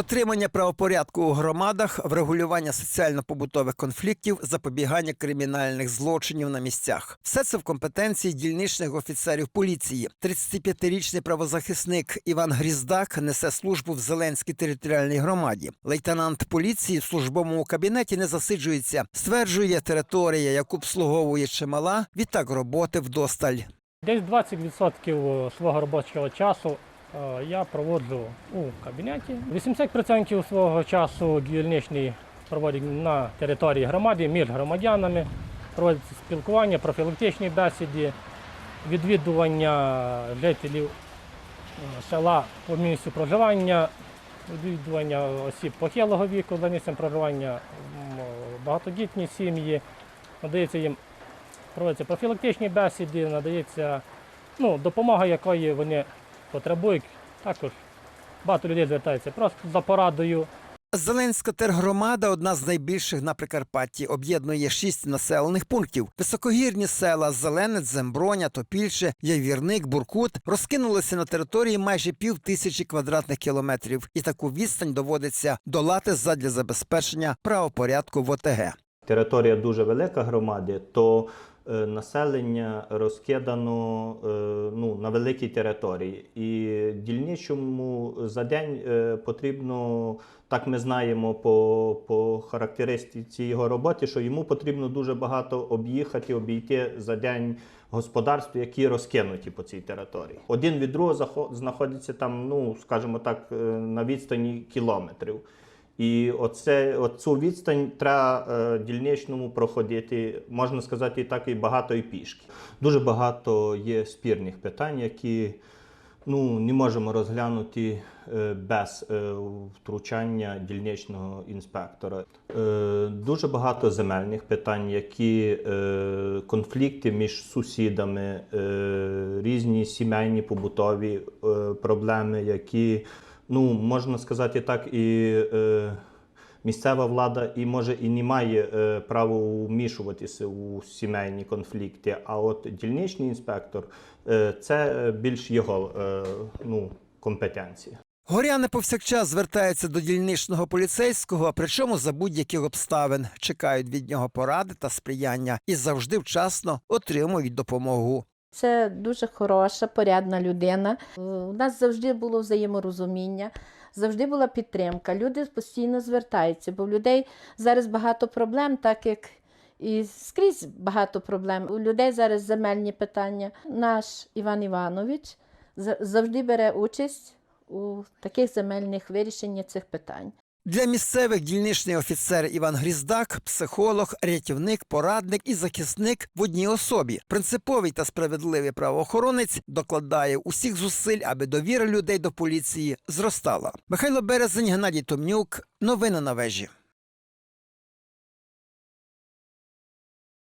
Дотримання правопорядку у громадах, врегулювання соціально-побутових конфліктів, запобігання кримінальних злочинів на місцях. Все це в компетенції дільничних офіцерів поліції. 35-річний правозахисник Іван Гріздак несе службу в Зеленській територіальній громаді. Лейтенант поліції в службовому кабінеті не засиджується. Стверджує, територія, яку обслуговує чимала, відтак роботи вдосталь. Десь 20% свого робочого часу я проводжу у кабінеті. 80% свого часу дільничний проводить на території громади між громадянами, проводиться спілкування, профілактичні бесіди, відвідування жителів е, села по місцю проживання, відвідування осіб похилого віку за місцем проживання, м, багатодітні сім'ї, надається їм проводяться профілактичні бесіди, надається ну, допомога, якої вони потребують. Також багато людей звертається просто за порадою. Зеленська тергромада одна з найбільших на Прикарпатті. Об'єднує шість населених пунктів. Високогірні села Зеленець, Земброня, Топільше, Явірник, Буркут розкинулися на території майже пів тисячі квадратних кілометрів, і таку відстань доводиться долати задля забезпечення правопорядку в ОТГ. територія дуже велика громади, то населення розкидано е, ну, на великій території. І дільничому за день е, потрібно, так ми знаємо по, по характеристиці його роботи, що йому потрібно дуже багато об'їхати, обійти за день господарств, які розкинуті по цій території. Один від другого знаходиться там, ну скажімо так, е, на відстані кілометрів. І оце, оцю відстань треба е, дільничному проходити, можна сказати, так і багато і пішки. Дуже багато є спірних питань, які ну, не можемо розглянути е, без е, втручання дільничного інспектора. Е, дуже багато земельних питань, які е, конфлікти між сусідами, е, різні сімейні побутові е, проблеми, які ну, можна сказати так, і е, місцева влада і може і не має е, права вмішуватися у сімейні конфлікти. А от дільничний інспектор е, це більш його е, ну, компетенція. Горяни повсякчас звертаються до дільничного поліцейського, причому за будь-яких обставин чекають від нього поради та сприяння і завжди вчасно отримують допомогу. Це дуже хороша, порядна людина. Е, У нас завжди було взаєморозуміння, завжди була підтримка. Люди постійно звертаються, бо в людей зараз багато проблем, так як і скрізь багато проблем. У людей зараз земельні питання. Наш Іван Іванович завжди бере участь у таких земельних вирішеннях цих питань. Для місцевих дільничний офіцер Іван Гріздак, психолог, рятівник, порадник і захисник в одній особі. Принциповий та справедливий правоохоронець докладає усіх зусиль, аби довіра людей до поліції зростала. Михайло Березень, Геннадій Томнюк. Новини на вежі.